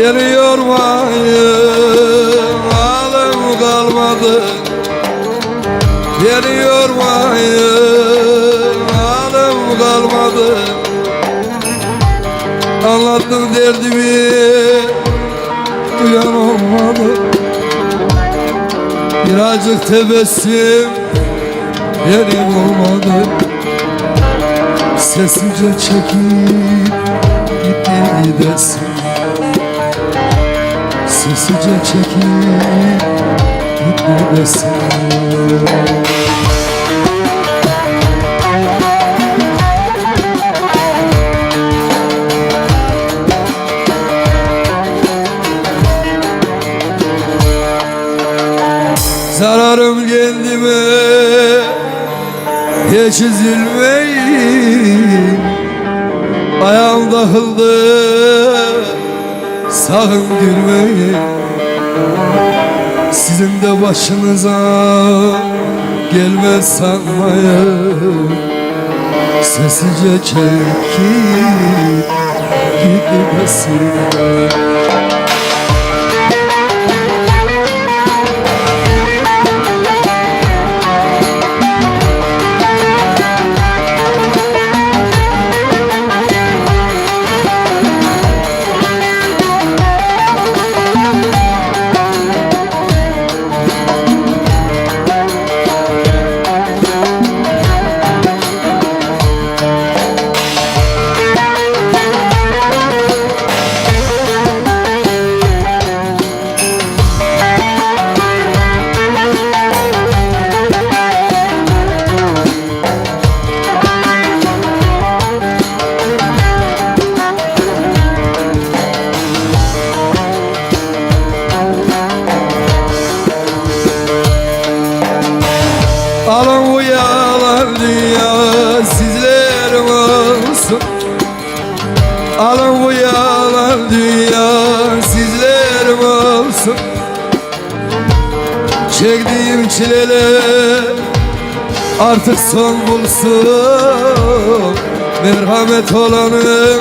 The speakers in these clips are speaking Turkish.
Yanıyor mayım Alım kalmadı. Yanıyor mayım Alım kalmadı. Anlattım derdimi Duyan olmadı. Birazcık tebessüm Yerim olmadı. Sessizce çekip Gitti gidesin Sessizce çekip gitti desin Zararım kendime Hiç üzülmeyin Ayağım takıldı Sakın gülmeyin Sizin de başınıza Gelmez sanmayın Sessizce çekip Gidemesin Alın Alın bu yalan dünya sizlerin olsun Çektiğim çileler artık son bulsun. Merhamet olanın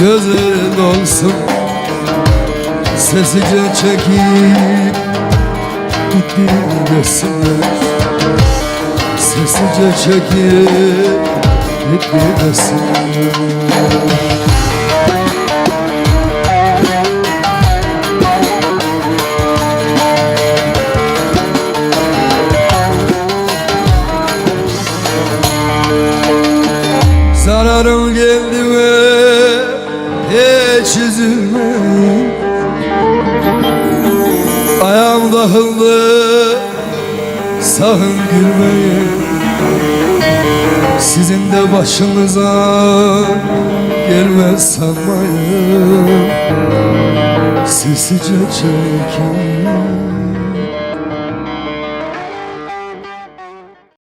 gözü dolsun Sessizce çekip gitti desinler Sessizce çekip gitti desinler üzülmeyin Ayağım takıldı sakın gülmeyin Sizin de başınıza gelmez sanmayın. Sessizce çekin